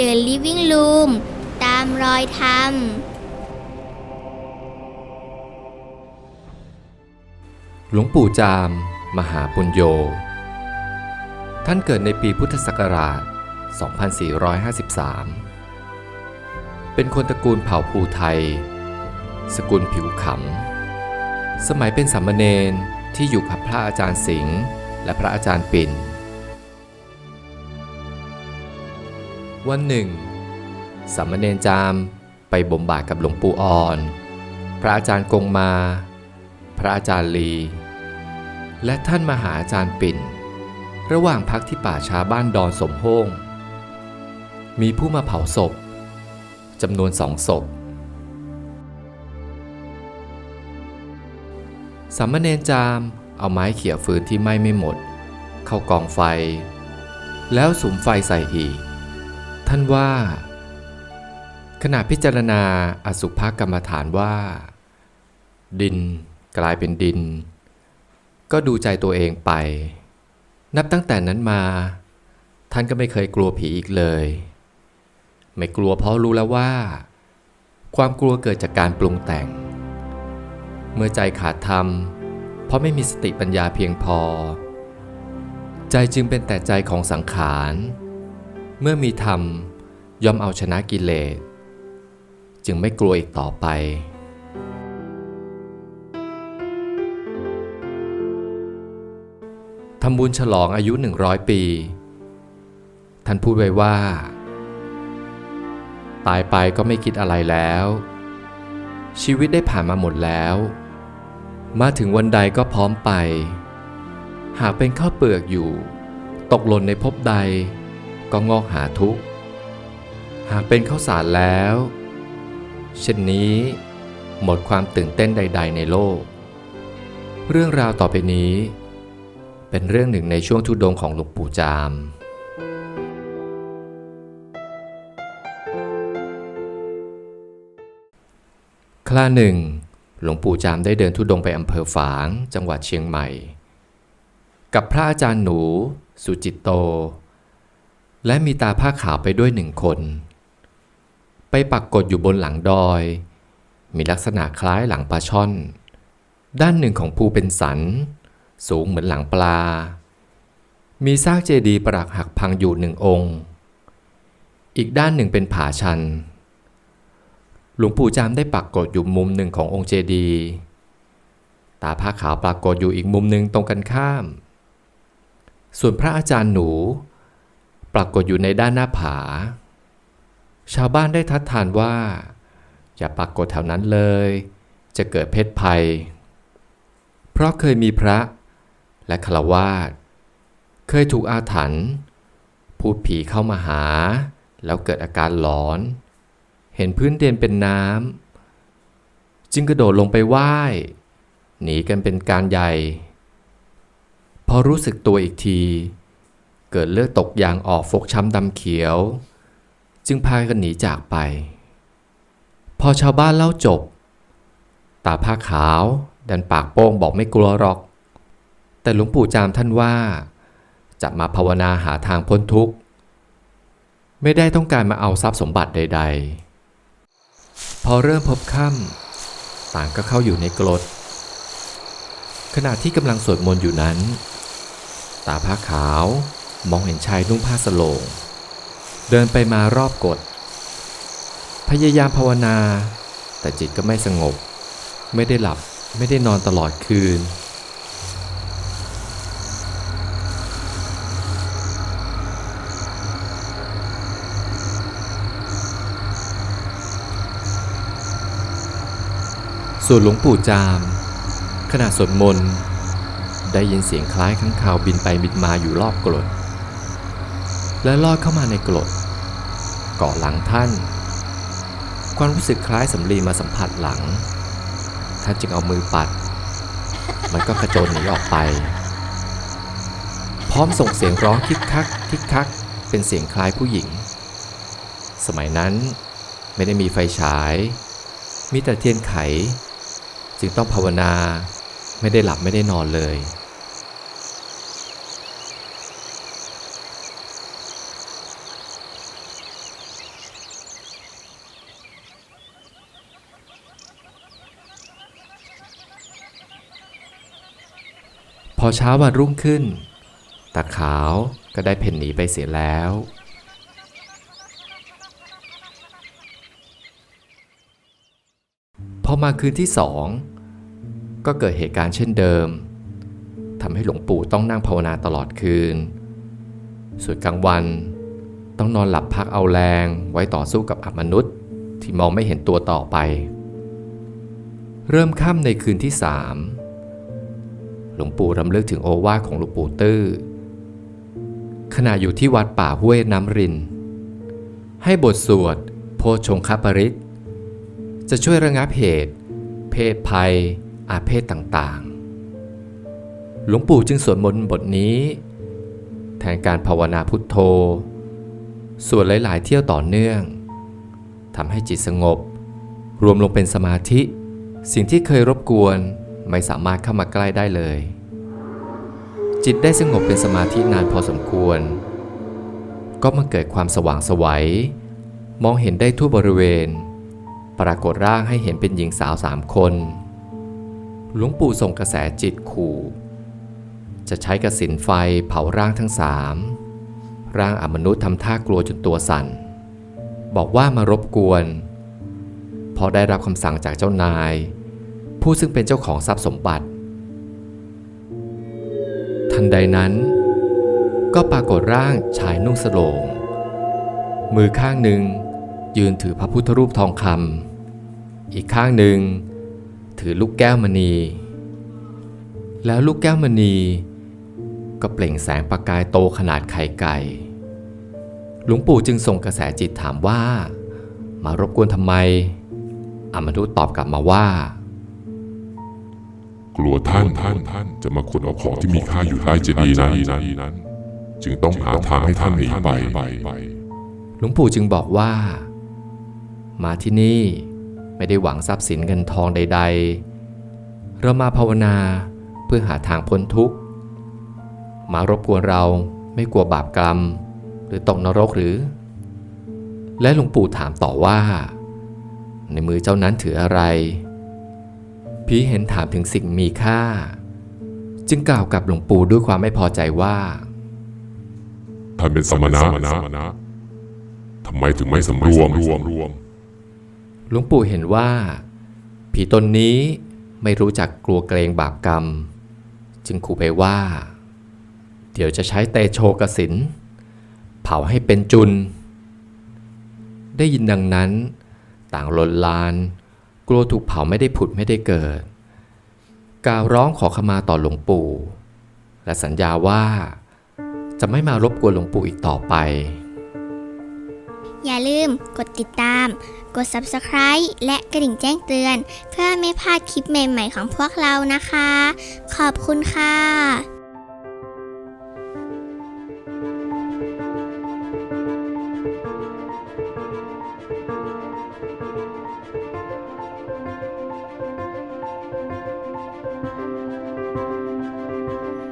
The Living Room ตามรอยธรรม หลวงปู่จาม มหาปุญโญท่านเกิดในปีพุทธศักราช 2453 เป็นคนตระกูลเผ่าภูไทย สกุลผิวขำ สมัยเป็นสามเณรที่อยู่กับพระอาจารย์สิงห์และพระอาจารย์ปิ่น วันหนึ่งสามเณรจามไปบ่มบาทกับหลวงปู่อ่อน พระอาจารย์กงมา พระอาจารย์ลี และท่านมหาอาจารย์ปิ่น ระหว่างพักที่ป่าช้าบ้านดอนสมโห้งมีผู้มาเผาศพจำนวนสองศพสามเณรจามเอาไม้เขี่ยฟืนที่ไหม้ไม่หมด เข้ากองไฟ แล้วสุมไฟใส่อีก ท่านว่า ขณะพิจารณาอสุภกรรมฐานว่า ดินกลายเป็นดิน ก็ดูใจตัวเองไป นับตั้งแต่นั้นมา ท่านก็ไม่เคยกลัวผีอีกเลย ไม่กลัวเพราะรู้แล้วว่า ความกลัวเกิดจากการปรุงแต่ง เมื่อใจขาดธรรม เพราะไม่มีสติปัญญาเพียงพอ ใจจึงเป็นแต่ใจของสังขาร เมื่อมีธรรมย่อมเอาชนะกิเลส จึงไม่กลัวอีกต่อไป ทำบุญฉลองอายุ 100 ปี ท่านพูดไว้ว่า ตายไปก็ไม่คิดอะไรแล้ว ชีวิตได้ผ่านมาหมดแล้ว มาถึงวันใดก็พร้อมไป หากเป็นข้าวเปลือกอยู่ ตกหล่นในภพใด ก็งอกหาทุกข์หากเป็นข้าวสารแล้ว เช่นนี้หมดความตื่นเต้นใด ๆ ในโลก เรื่องราวต่อไปนี้ เป็นเรื่องหนึ่งในช่วงทุดงของหลวงปู่จามคราหนึ่งหลวงปู่จามได้เดินทุดงไปอำเภอฝาง จังหวัดเชียงใหม่ กับพระอาจารย์หนู สุจิตโต และมีตาผ้าขาวไปด้วยหนึ่งคน ไปปักกดอยู่บนหลังดอย มีลักษณะคล้ายหลังปลาช่อน ด้านหนึ่งของภูเป็นสัน สูงเหมือนหลังปลา มีซากเจดีย์ปรักหักพังอยู่หนึ่งองค์ อีกด้านหนึ่งเป็นผาชัน หลวงปู่จามได้ปักกดอยู่มุมหนึ่งขององค์เจดีย์ตาผ้าขาวปรากฏอยู่อีกมุมหนึ่งตรงกันข้าม ส่วนพระอาจารย์หนู ปรากฏอยู่ในด้านหน้าผา ชาวบ้านได้ทัดทานว่า อย่าปรากฏแถวนั้นเลย จะเกิดเพศภัย เพราะเคยมีพระและฆราวาสเคยถูกอาถรรพ์พูดผีเข้ามาหา แล้วเกิดอาการหลอน เห็นพื้นเตียนเป็นน้ำจึงกระโดดลงไปไหว้หนีกันเป็นการใหญ่ พอรู้สึกตัวอีกที เกิดเลือดตกยางออกฟกช้ำดำเขียว จึงพากันหนีจากไป พอชาวบ้านเล่าจบ ตาผ้าขาวดันปากโป้งบอกไม่กลัวหรอก แต่หลวงปู่จามท่านว่า จะมาภาวนาหาทางพ้นทุกข์ ไม่ได้ต้องการมาเอาทรัพย์สมบัติใด ๆ พอเริ่มพบค่ำต่างก็เข้าอยู่ในกรดขณะที่กำลังสวดมนต์อยู่นั้น ตาผ้าขาว มองเห็นชายนุ่งผ้าสโลง เดินไปมารอบกดพยายามภาวนา แต่จิตก็ไม่สงบ ไม่ได้หลับไม่ได้นอนตลอดคืน ส่วนหลวงปู่จาม ขณะสวดมนต์ได้ยินเสียงคล้ายข้างคาวบินไปบินมาอยู่รอบกรด และลอดเข้ามาในกรดเกาะหลังท่าน ความรู้สึกคล้ายสำลีมาสัมผัสหลัง ท่านจึงเอามือปัด มันก็กระโจนหนีออกไป พร้อมส่งเสียงร้องคิกคักคิกคัก เป็นเสียงคล้ายผู้หญิง สมัยนั้นไม่ได้มีไฟฉาย มีแต่เทียนไข จึงต้องภาวนา ไม่ได้หลับไม่ได้นอนเลย พอเช้าวันรุ่งขึ้น ตาขาวก็ได้เพ่นหนีไปเสียแล้ว พอมาคืนที่สองก็เกิดเหตุการณ์เช่นเดิมทำให้หลวงปู่ต้องนั่งภาวนาตลอดคืน ส่วนกลางวันต้องนอนหลับพักเอาแรงไว้ต่อสู้กับอมนุษย์ที่มองไม่เห็นตัวต่อไป เริ่มค่ำในคืนที่สาม หลวงปู่รำลึกถึงโอวาทของหลวงปู่ตื้อขณะอยู่ที่วัดป่าห้วยน้ำริน ให้บทสวด โพชงคปริตจะช่วยระงับเหตุ เพศภัย อาเพศต่างๆ หลวงปู่จึงสวดมนต์บทนี้ แทนการภาวนาพุทโธ สวดหลาย ๆ เที่ยวต่อเนื่องทำให้จิตสงบ รวมลงเป็นสมาธิ สิ่งที่เคยรบกวน ไม่สามารถเข้ามาใกล้ได้เลย จิตได้สงบเป็นสมาธินานพอสมควร ก็มาเกิดความสว่างไสวัยมองเห็นได้ทั่วบริเวณ ปรากฏร่างให้เห็นเป็นหญิงสาวสามคน หลวงปู่ส่งกระแสจิตขู่ จะใช้กระสินไฟเผาร่างทั้งสามร่างอมนุษย์ทำท่ากลัวจนตัวสั่น บอกว่ามารบกวนพราะได้รับคำสั่งจากเจ้านาย ผู้ซึ่งเป็นเจ้าของทรัพย์สมบัติ ทันใดนั้น ก็ปรากฏร่างชายนุ่งสโลง มือข้างหนึ่งยืนถือพระพุทธรูปทองคำอีกข้างหนึ่งถือลูกแก้วมณี แล้วลูกแก้วมณี ก็เปล่งแสงประกายโตขนาดไข่ไก่ หลวงปู่จึงส่งกระแสจิตถามว่า มารบกวนทำไมอมนุษย์ตอบกลับมาว่า กลัวท่านท่านท่านจะมาขุดเอาของที่มีค่าอยู่ใต้เจดีย์นั้น จึงต้องหาทางให้ท่านหนีไป หลวงปู่จึงบอกว่า มาที่นี่ไม่ได้หวังทรัพย์สินเงินทองใด ๆ เรามาภาวนาเพื่อหาทางพ้นทุกข์ มารบกวนเราไม่กลัวบาปกรรม หรือตกนรกหรือ และหลวงปู่ถามต่อว่า ในมือเจ้านั้นถืออะไร ผีเห็นถามถึงสิ่งมีค่า จึงกล่าวกับหลวงปู่ด้วยความไม่พอใจว่า ท่านเป็นสมณะทำไมถึงไม่สำรวมหลวงปู่เห็นว่า ผีตนนี้ไม่รู้จักกลัวเกรงบาปกรรม จึงขู่ไปว่า เดี๋ยวจะใช้เตโชกสินเผาให้เป็นจุน ได้ยินดังนั้น ต่างลนลาน กลัวถูกเผาไม่ได้ผุดไม่ได้เกิดกล่าวร้องขอขมาต่อหลวงปู่ และสัญญาว่าจะไม่มารบกวนหลวงปู่อีกต่อไป อย่าลืมกดติดตาม กด subscribe และกระดิ่งแจ้งเตือน เพื่อไม่พลาดคลิปใหม่ๆของพวกเรานะคะ ขอบคุณค่ะ